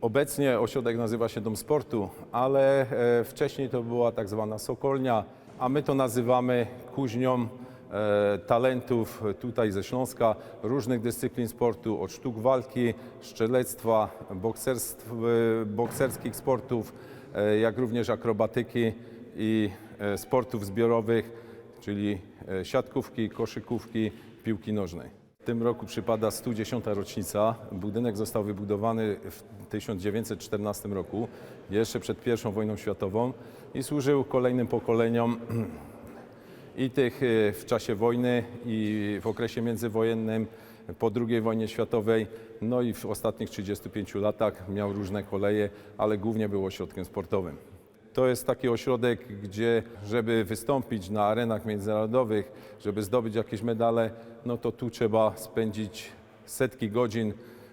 Obecnie ośrodek nazywa się Dom Sportu, ale e, wcześniej to była tak zwana Sokolnia, a my to nazywamy kuźnią e, talentów tutaj ze Śląska, różnych dyscyplin sportu, od sztuk walki, bokserstw, e, bokserskich sportów, jak również akrobatyki i sportów zbiorowych, czyli siatkówki, koszykówki, piłki nożnej. W tym roku przypada 110. rocznica. Budynek został wybudowany w 1914 roku, jeszcze przed I wojną światową i służył kolejnym pokoleniom i tych e, w czasie wojny i w okresie międzywojennym, po II wojnie światowej, no i w ostatnich 35 latach miał różne koleje, ale głównie był ośrodkiem sportowym. To jest taki ośrodek, gdzie żeby wystąpić na arenach międzynarodowych, żeby zdobyć jakieś medale, no to tu trzeba spędzić setki godzin,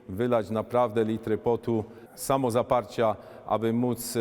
wylać naprawdę litry potu, samozaparcia, aby móc e,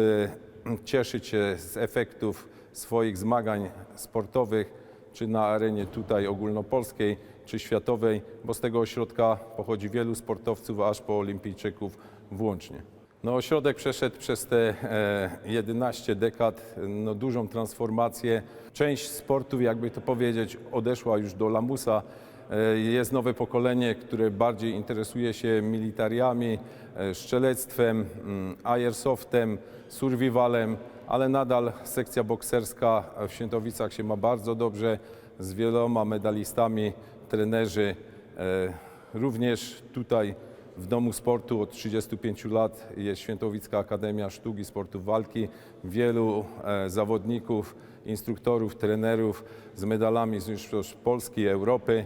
cieszyć się z efektów swoich zmagań sportowych, czy na arenie tutaj ogólnopolskiej, czy światowej, bo z tego ośrodka pochodzi wielu sportowców, aż po olimpijczyków włącznie. No, ośrodek przeszedł przez te e, 11 dekad no, dużą transformację. Część sportów, jakby to powiedzieć, odeszła już do lamusa. E, jest nowe pokolenie, które bardziej interesuje się militariami, e, szczelectwem, mm, aersoftem, survivalem, ale nadal sekcja bokserska w Świętowicach się ma bardzo dobrze z wieloma medalistami, trenerzy. E, również tutaj w Domu Sportu od 35 lat jest Świętowicka Akademia Sztuki Sportów Walki. Wielu e, zawodników, instruktorów, trenerów z medalami z mistrzostw Polski Europy.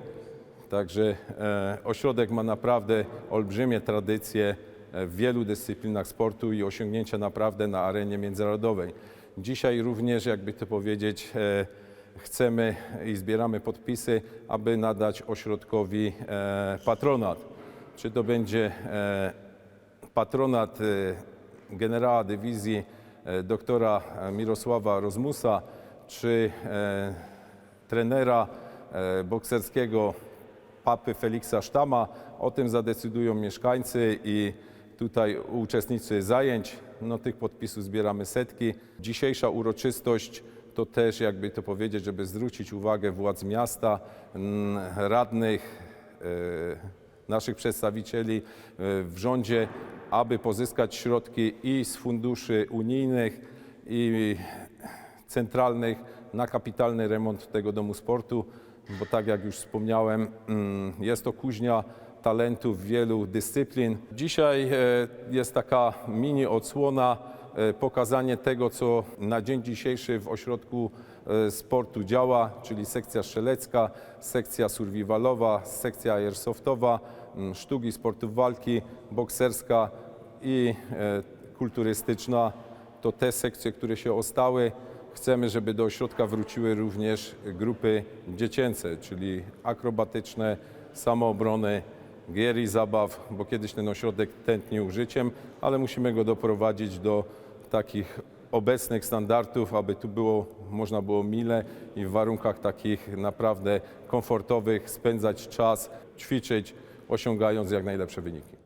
Także e, ośrodek ma naprawdę olbrzymie tradycje e, w wielu dyscyplinach sportu i osiągnięcia naprawdę na arenie międzynarodowej. Dzisiaj również, jakby to powiedzieć, chcemy i zbieramy podpisy, aby nadać ośrodkowi patronat. Czy to będzie e, patronat e, generała dywizji e, doktora Mirosława Rozmusa, czy trenera bokserskiego papy Feliksa Sztama. O tym zadecydują mieszkańcy i tutaj uczestnicy zajęć. No, tych podpisów zbieramy setki. Dzisiejsza uroczystość to też, jakby to powiedzieć, żeby zwrócić uwagę władz miasta, mm, radnych, naszych przedstawicieli e, w rządzie, aby pozyskać środki i z funduszy unijnych, i centralnych na kapitalny remont tego domu sportu, bo tak jak już wspomniałem, mm, jest to kuźnia talentów wielu dyscyplin. Dzisiaj e, jest taka mini odsłona, pokazanie tego, co na dzień dzisiejszy w ośrodku e, sportu działa, czyli sekcja strzelecka, sekcja survivalowa, sekcja airsoftowa, sztuki sportów walki, bokserska i e, kulturystyczna to te sekcje, które się ostały. Chcemy, żeby do ośrodka wróciły również grupy dziecięce, czyli akrobatyczne, samoobrony, gier i zabaw, bo kiedyś ten ośrodek tętnił życiem, ale musimy go doprowadzić do takich obecnych standardów, aby tu było, można było mile i w warunkach takich naprawdę komfortowych spędzać czas, ćwiczyć, osiągając jak najlepsze wyniki.